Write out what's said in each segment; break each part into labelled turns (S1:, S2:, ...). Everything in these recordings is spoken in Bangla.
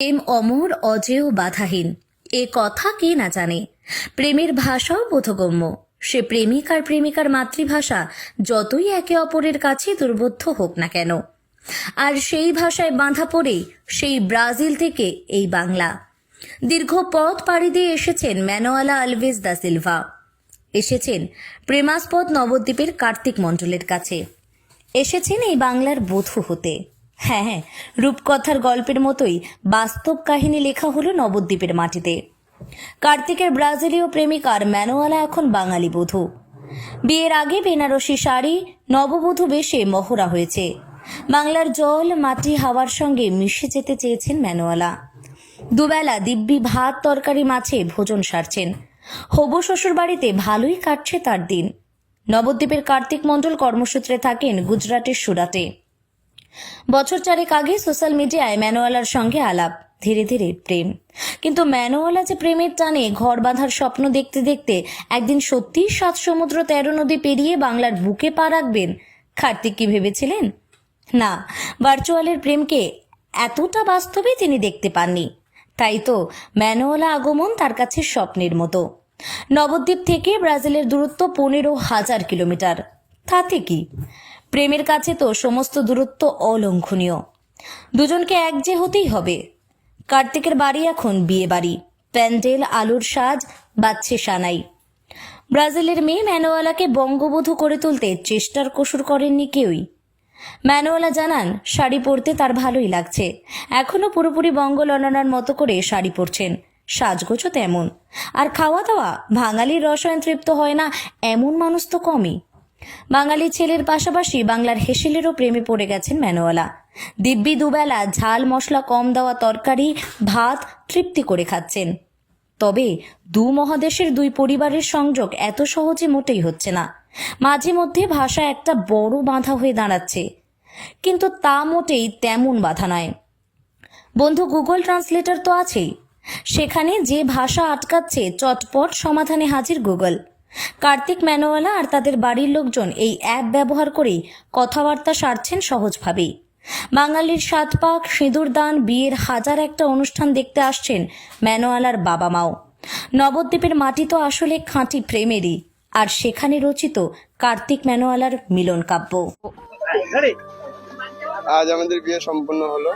S1: প্রেম অমর, অজেয়, বাধাহীন। এ কথা কে না জানে? প্রেমের ভাষাও বোধগম্য। সে প্রেমিক আর প্রেমিকার মাতৃভাষা যতই একে অপরের কাছে দুর্বোধ্য হোক না কেন। আর সেই ভাষায় বাঁধা পড়েই সেই ব্রাজিল থেকে এই বাংলা। দীর্ঘ পথ পাড়ি দিয়ে এসেছেন ম্যানোয়ালা আলভেজ দা সিলভা। এসেছেন প্রেমাস্পদ নবদ্বীপের কার্তিক মণ্ডলের কাছে। এসেছেন এই বাংলার বধূ হতে। হ্যাঁ হ্যাঁ রূপকথার গল্পের মতোই বাস্তব কাহিনী লেখা হলো নবদ্বীপের মাটিতে। কার্তিকের ব্রাজিলীয় প্রেমিকার ম্যানোয়ালা এখন বাঙালি বধূ। বিয়ের আগে বেনারসি শাড়ি, নববধূ বেশে মহড়া হয়েছে। বাংলার জল, মাটি, হাওয়ার সঙ্গে মিশে যেতে চেয়েছেন ম্যানোয়ালা। দুবেলা দিব্যি ভাত, তরকারি, মাছে ভোজন সারছেন। হবু শ্বশুর বাড়িতে ভালোই কাটছে তার দিন। নবদ্বীপের কার্তিক মণ্ডল কর্মসূত্রে থাকেন গুজরাটের সুরাটে। বছর চারেক আগে সোশ্যাল মিডিয়ায় ম্যানোয়ালার সঙ্গে আলাপ, ধীরে ধীরে প্রেম। কিন্তু ম্যানোয়ালা যে প্রেমের টানে ঘর বাঁধার স্বপ্ন দেখতে দেখতে একদিন সত্যিই সাত সমুদ্র তেরো নদী পেরিয়ে বাংলার বুকে পা রাখবেন, কার্তিক কি ভেবেছিলেন? না, ভার্চুয়ালের প্রেমকে এতটা বাস্তবে তিনি দেখতে পাননি। তাই তো ম্যানোয়ালা আগমন তার কাছে স্বপ্নের মতো। নবদ্বীপ থেকে ব্রাজিলের দূরত্ব পনেরো হাজার কিলোমিটার। তাতে কি? প্রেমের কাছে তো সমস্ত দূরত্ব অলঙ্ঘনীয়। দুজনকে এক যে হতেই হবে। কার্তিকের বাড়ি এখন বিয়ে বাড়ি। প্যান্ডেল, আলুর সাজ বাচ্ছে সানাই। ব্রাজিলের মেয়ে ম্যানোয়ালাকে বঙ্গবধূ করে তুলতে চেষ্টার কসুর করেননি কেউই। ম্যানোয়ালা জানান, শাড়ি পরতে তার ভালোই লাগছে। এখনও পুরোপুরি বঙ্গলনার মতো করে শাড়ি পরছেন। সাজগোজও তেমন। আর খাওয়া দাওয়া, বাঙালির রসায়ন তৃপ্ত হয় না, এমন মানুষ তো কমই। বাঙালি ছেলের পাশাপাশি বাংলার হেসেলেরও প্রেমে পড়ে গেছেন ম্যানোয়ালা। দিব্যি দুবেলা, ঝাল মশলা কম দেওয়া তরকারি, ভাত তৃপ্তি করে খাচ্ছেন। তবে দু মহাদেশের দুই পরিবারের সংযোগ এত সহজে মোটেই হচ্ছে না। মাঝে মধ্যে ভাষা একটা বড় বাধা হয়ে দাঁড়াচ্ছে। কিন্তু তা মোটেই তেমন বাধা নয়। বন্ধু, গুগল ট্রান্সলেটর তো আছেই। সেখানে যে ভাষা আটকাচ্ছে, চটপট সমাধানে হাজির গুগল। কার্তিক ম্যানোয়ালা আর তাদের বাড়ির লোকজন এই অ্যাপ ব্যবহার করেই কথাবার্তা সারছেন সহজভাবেই বাঙালির সাত পাক, সিঁদুর দান, বিয়ের হাজার একটা অনুষ্ঠান দেখতে আসছেন ম্যানোয়ালার বাবা মাও নবদ্বীপের মাটি তো আসলে খাঁটি প্রেমেরই, আর সেখানে রচিত কার্তিক ম্যানোয়ালার মিলন কাব্য।
S2: আজ আমাদের বিয়ে সম্পূর্ণ হলো,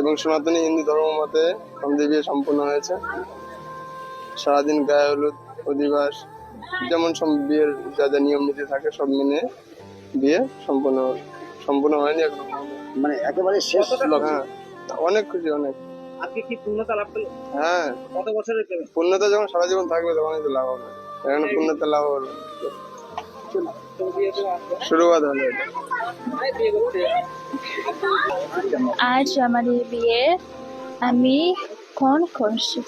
S2: এবং সনাতনী হিন্দু ধর্ম মতে আমাদের বিয়ে সম্পূর্ণ হয়েছে। সারাদিন গায়ে হলুদ, অধিবাস যেমন সব বিয়ের যা যা নিয়ম নীতি থাকে সব মেনে বিয়ে সম্পূর্ণ সম্পূর্ণ হয়নি এখন
S3: মানে একেবারে শেষ
S2: হ্যাঁ অনেক খুশি অনেক।
S4: আজকে কি পূর্ণতা লাভ করলেন
S2: হ্যাঁ।
S4: কত বছরের
S2: পূর্ণতা যখন সারা জীবন থাকবে তখনই তো লাভ হবে। এখন পূর্ণতা লাভ হলো
S4: আসবে
S2: হলো
S5: আজ আমার বিয়ে আমি কোন করছি